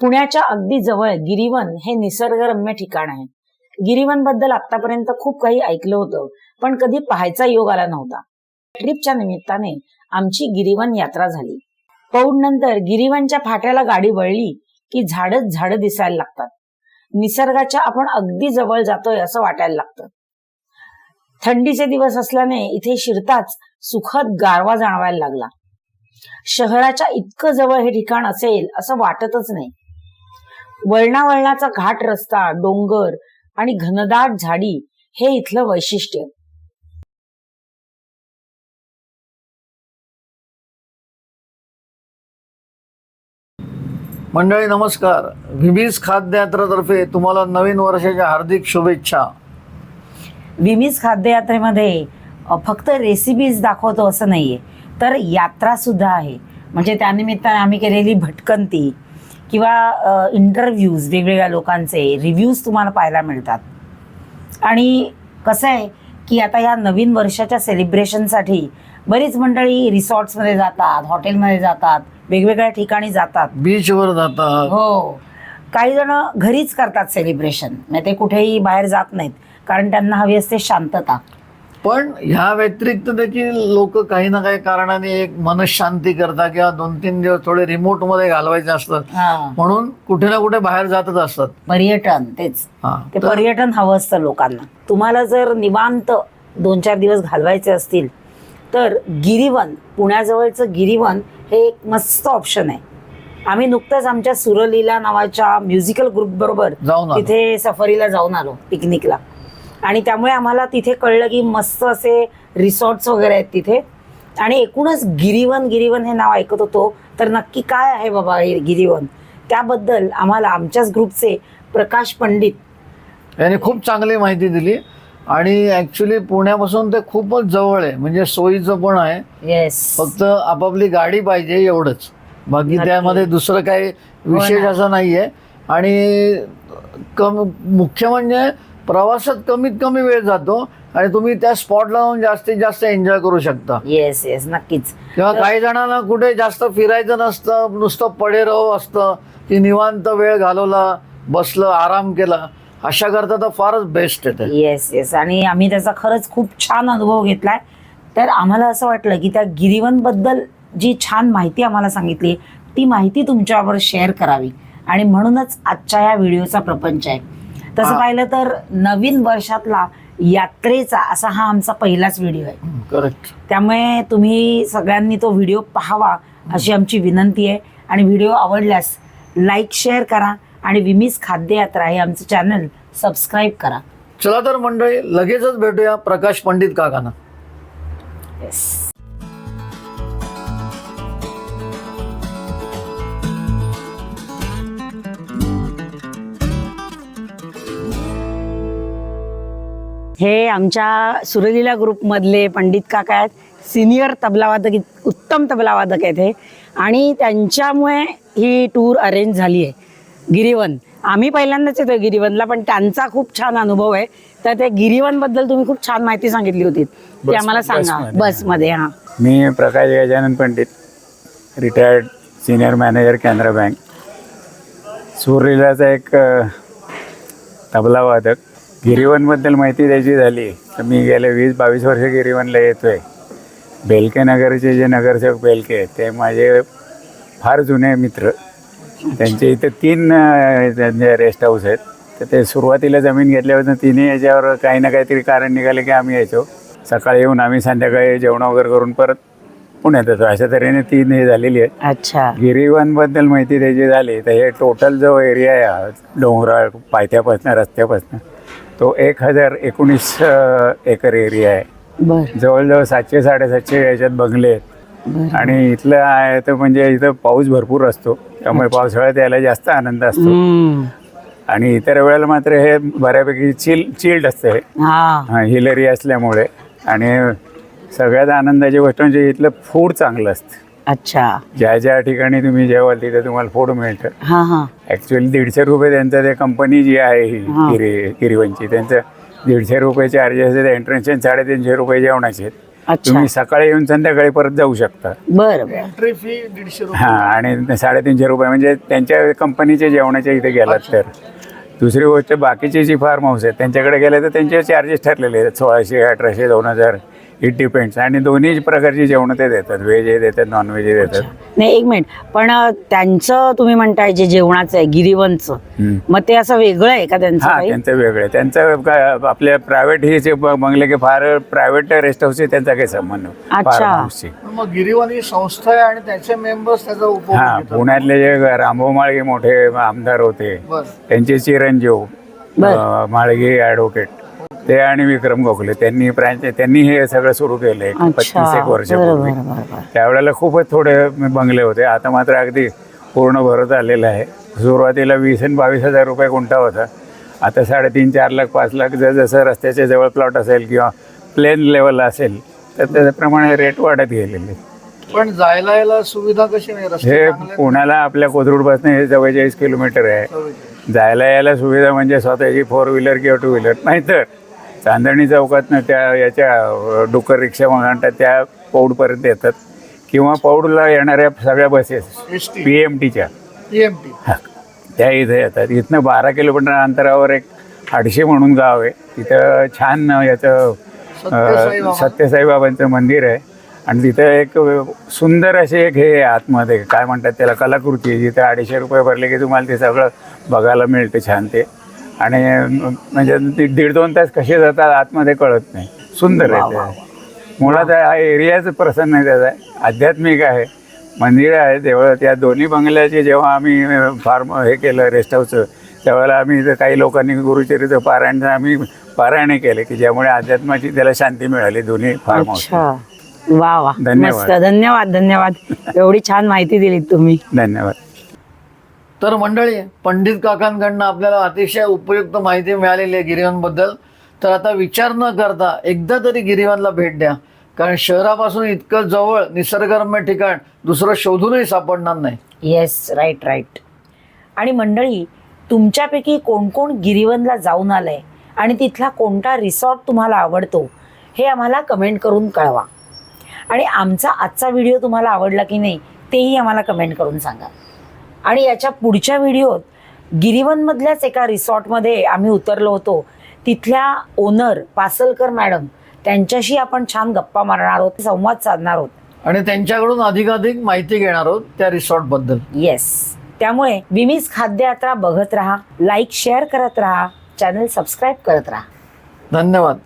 पुण्याच्या अगदी जवळ गिरीवन हे निसर्गरम्य ठिकाण आहे. गिरीवनबद्दल आतापर्यंत खूप काही ऐकलं होतं पण कधी पाहायचा योग आला नव्हता. ट्रिपच्या निमित्ताने आमची गिरीवन यात्रा झाली. पौड नंतर गिरीवनच्या फाट्याला गाडी वळली की झाडच झाड दिसायला लागतात. निसर्गाच्या आपण अगदी जवळ जातोय असं वाटायला लागतं. थंडीचे दिवस असल्याने इथे शिरताच सुखद गारवा जाणवायला लागला. शहराच्या इतकं जवळ हे ठिकाण असेल असं वाटतच नाही. वळणावळणाचा घाट रस्ता डोंगर आणि घनदाट झाडी हे इथलं वैशिष्ट्य. मंडळी नमस्कार. विभीज खाद्ययात्रातर्फे तुम्हाला नवीन वर्षाच्या हार्दिक शुभेच्छा. विमीज खाद्ययात्रेमध्ये अ, फक्त रेसिपीज दाखवतो असं नाहीये तर यात्रा सुद्धा आहे. म्हणजे त्यानिमित्ताने आम्ही केलेली भटकंती किंवा इंटरव्ह्यूज वेगवेगळ्या लोकांचे रिव्ह्यूज तुम्हाला पाहायला मिळतात. आणि कसं आहे की आता या नवीन वर्षाच्या सेलिब्रेशनसाठी बरीच मंडळी रिसॉर्ट्समध्ये जातात हॉटेलमध्ये जातात वेगवेगळ्या ठिकाणी जातात. बीचवर जातात. हो. काही जण घरीच करतात सेलिब्रेशन म्हणजे ते कुठेही बाहेर जात नाहीत. कारण त्यांना हवी असते शांतता. पण ह्या व्यतिरिक्त देखील लोक काही ना काही कारणाने एक मनशांती करता किंवा दोन तीन दिवस थोडे रिमोटमध्ये घालवायचे असतात. हा. म्हणून कुठे ना कुठे बाहेर जातच असतात. पर्यटन तेच. हा. ते तर पर्यटन हवं असतं लोकांना. तुम्हाला जर निवांत दोन चार दिवस घालवायचे असतील तर गिरीवन पुण्याजवळचं गिरीवन हे एक मस्त ऑप्शन आहे. आम्ही नुकतंच आमच्या सुरलीला नावाच्या म्युझिकल ग्रुप बरोबर जाऊन आलो. तिथे सफरीला जाऊन आलो पिकनिकला आणि त्यामुळे आम्हाला तिथे कळलं की मस्त असे रिसॉर्ट्स वगैरे आहेत तिथे. आणि एकूणच गिरीवन गिरीवन हे नाव ऐकत होतो तर नक्की काय आहे बाबा हे गिरीवन? त्याबद्दल आम्हाला आमच्याच ग्रुपचे प्रकाश पंडित याने खूप चांगली माहिती दिली. आणि ऍक्च्युली पुण्यापासून ते खूपच जवळ आहे. म्हणजे सोयीचं पण आहे. येस फक्त आपापली गाडी पाहिजे एवढंच. बाकी नक्की. त्यामध्ये दुसरं काही विशेष ना. असं नाहीये. आणि कम मुख्य म्हणजे प्रवासात कमीत कमी वेळ जातो आणि तुम्ही त्या स्पॉटला जाऊन जास्तीत जास्त एन्जॉय करू शकता. येस येस नक्कीच. किंवा काही जणांना कुठे जास्त फिरायचं नसतं नुसतं पडेराव असतं की निवांत वेळ घालवला बसलं आराम केला अशा करता तर फारच बेस्ट आहे ते. येस येस आणि आम्ही त्याचा खरंच खूप छान अनुभव घेतलाय. तर आम्हाला असं वाटलं की त्या गिरीवनबद्दल जी छान माहिती आम्हाला सांगितली ती माहिती तुमच्याबरोबर शेअर करावी. आणि म्हणूनच आजच्या या व्हिडिओचा प्रपंच आहे. तसं पाहिलं तर नवीन वर्षातला यात्रेचा असा हा आमचा पहिलाच व्हिडिओ आहे. करेक्ट त्यामुळे तुम्ही सगळ्यांनी तो व्हिडिओ पाहावा अशी आमची विनंती आहे. आणि व्हिडिओ आवडल्यास लाईक शेअर करा आणि विमीज खाद्ययात्रा हे आमचं चॅनल सबस्क्राईब करा. चला तर मंडळी लगेचच भेटूया प्रकाश पंडित काकांना. येस हे आमच्या सुरलीला ग्रुपमधले पंडित काका आहेत. सिनियर तबलावादक उत्तम तबलावादक आहेत हे. आणि त्यांच्यामुळे ही टूर अरेंज झाली आहे. गिरीवन. आम्ही पहिल्यांदाच येतोय गिरीवनला पण त्यांचा खूप छान अनुभव आहे. तर त्या गिरीवनबद्दल तुम्ही खूप छान माहिती सांगितली होती. ती आम्हाला सांगा. बसमध्ये. हा. मी Prakash Gajanan Pandit retired senior manager Canara bank. सुरलीलाचा एक तबलावादक. गिरीवनबद्दल माहिती द्यायची झाली तर मी गेले वीस बावीस वर्ष गिरीवनला येतो आहे बेलके नगरचे जे नगरसेवक बेलके ते माझे फार जुने मित्र. त्यांचे इथे तीन रेस्ट हाऊस आहेत. तर ते सुरुवातीला जमीन घेतल्यापासून तिन्ही याच्यावर काही ना काहीतरी कारण निघाले की आम्ही यायचो. सकाळी येऊन आम्ही संध्याकाळी जेवण वगैरे करून परत पुण्यात येतो. अशा तऱ्हेने तीन हे झालेली आहेत. अच्छा. गिरीवनबद्दल माहिती द्यायची झाली तर हे टोटल जो एरिया आहे डोंगराळ पायथ्यापासून रस्त्यापासून तो एक हजार एकोणीस एकर एरिया आहे. जवळजवळ सातशे साडेसातशे याच्यात बंगले आहेत. आणि इथलं आहे तर म्हणजे इथं पाऊस भरपूर असतो. त्यामुळे पावसाळ्यात यायला जास्त आनंद असतो. आणि इतर वेळेला मात्र हे बऱ्यापैकी चिल चिल्ड असतं हे. हा. हिलरी असल्यामुळे. आणि सगळ्यात आनंदाची गोष्ट म्हणजे इथलं फूड चांगलं असतं. अच्छा. ज्या ज्या ठिकाणी तुम्ही जेवाल तिथे तुम्हाला फूड मिळतं. हा हा. ॲक्च्युअली दीडशे रुपये त्यांचं ते कंपनी जी आहे ही हा. गिरी गिरीवनची त्यांचं दीडशे रुपये चार्जेस आहेत एंट्रन्सचे साडेतीनशे रुपये जेवणाचे आहेत. अच्छा. तुम्ही सकाळी येऊन संध्याकाळी परत जाऊ शकता. बरं बरं. एंट्री फी दीडशे रुपये. हा आणि साडेतीनशे रुपये म्हणजे त्यांच्या कंपनीच्या जेवणाच्या इथे गेलात तर. दुसरी गोष्ट बाकीची जी फार्म हाऊस आहेत त्यांच्याकडे गेले तर त्यांचे चार्जेस ठरलेले आहेत सोळाशे अठराशे दोन हजार. इट डिपेंड्स आणि दोन्ही प्रकारची जेवणं ते देतात. व्हेज हे देतात नॉन व्हेज देतात. नाही एक मिनिट पण अं, त्यांचं तुम्ही म्हणताय जे जेवणाचं आहे गिरीवनचं हम्म. मग ते असं वेगळं आहे का त्यांचं हा काही? त्यांचं वेगळं आहे. त्यांचं काय आपल्या प्रायव्हेट हे जे ब- बंगले की फार प्रायव्हेट रेस्ट हाऊसचे त्यांचा काही संबंध नाही. अच्छा. मग गिरीवन ही संस्था आहे आणि त्याचे मेंबर्स त्याचा उपभोग हा घेतात. पुण्यातले जे रामभाऊ माळगे मोठे आमदार होते. त्यांचे चिरंजीव बर. अं, माळगे ॲडव्होकेट ते आणि विक्रम गोखले त्यांनी ब्रँच त्यांनी हे सगळं सुरू केलं एक पस्तीस एक वर्षापूर्वी बरं त्यावेळेला खूपच थोडे बंगले होते. आता मात्र अगदी पूर्ण भरत आलेलं आहे. सुरुवातीला वीस आणि बावीस हजार रुपये गुंठा होता. आता साडेतीन चार लाख पाच लाख जर जसं रस्त्याच्या जवळ प्लॉट असेल किंवा प्लेन लेवल असेल तर त्याप्रमाणे रेट वाढत गेलेले. पण जायला यायला सुविधा कशी नाही? रस्ते हे पुण्याला आपल्या कोथरूडपासून हे जवळचाळीस किलोमीटर आहे? जायला यायला सुविधा म्हणजे स्वतःची फोर व्हीलर किंवा टू व्हीलर नाहीतर चांदणी चौकातनं त्या याच्या अ, डुक्कर रिक्षा म्हणतात त्या पौडपर्यंत येतात. किंवा पौडला येणाऱ्या सगळ्या बसेस पी एम टीच्या. EMT. त्या इथे येतात. इथनं बारा किलोमीटर अंतरावर एक आडशे म्हणून गाव आहे. तिथं छान याचं सत्यसाई अ, बाबा. सत्यसाई बाबांचं मंदिर आहे. आणि तिथं एक सुंदर असे एक हे आतमध्ये. काय म्हणतात त्याला कलाकृती आहे. जिथे अडीचशे रुपये भरले की तुम्हाला ते सगळं बघायला मिळतं छान ते. आणि म्हणजे ती दीड दोन तास कसे जातात आतमध्ये कळत नाही. सुंदर आहे ते. मुळात हा एरियाच प्रसन्न आहे त्याचा. आध्यात्मिक आहे. मंदिर आहे देवळं त्या दोन्ही बंगल्याचे जेव्हा आम्ही फार्म हे केलं रेस्ट हाऊसचं त्यावेळेला आम्ही इथं काही लोकांनी गुरुचरित्र पारायण आम्ही पारायणे केले की ज्यामुळे अध्यात्माची त्याला शांती मिळाली दोन्ही फार्म हाऊस वा वा. धन्यवाद. धन्यवाद धन्यवाद. एवढी छान माहिती दिली तुम्ही. धन्यवाद. तर मंडळी पंडित काकांकडनं आपल्याला अतिशय उपयुक्त माहिती मिळालेली आहे गिरिवनबद्दल. तर आता विचार न करता एकदा तरी गिरिवनला भेट द्या. कारण शहरापासून इतकं जवळ निसर्गरम्य ठिकाण दुसरं शोधूनही सापडणार नाही. येस राईट राईट आणि मंडळी तुमच्यापैकी कोण कोण गिरीवनला जाऊन आलंय? आणि तिथला कोणता रिसॉर्ट तुम्हाला आवडतो? हे आम्हाला कमेंट करून कळवा. आणि आमचा आजचा व्हिडिओ तुम्हाला आवडला की नाही तेही आम्हाला कमेंट करून सांगा. आणि याच्या पुढच्या व्हिडिओत गिरीवनमधल्याच एका रिसॉर्टमध्ये आम्ही उतरलो होतो. तिथल्या ओनर पासलकर मॅडम त्यांच्याशी आपण छान गप्पा मारणार आहोत संवाद साधणार आहोत. आणि त्यांच्याकडून अधिकाधिक माहिती घेणार आहोत त्या रिसॉर्टबद्दल. येस त्यामुळे विमीज खाद्ययात्रा बघत राहा लाईक शेअर करत राहा चॅनल सबस्क्राईब करत राहा. धन्यवाद.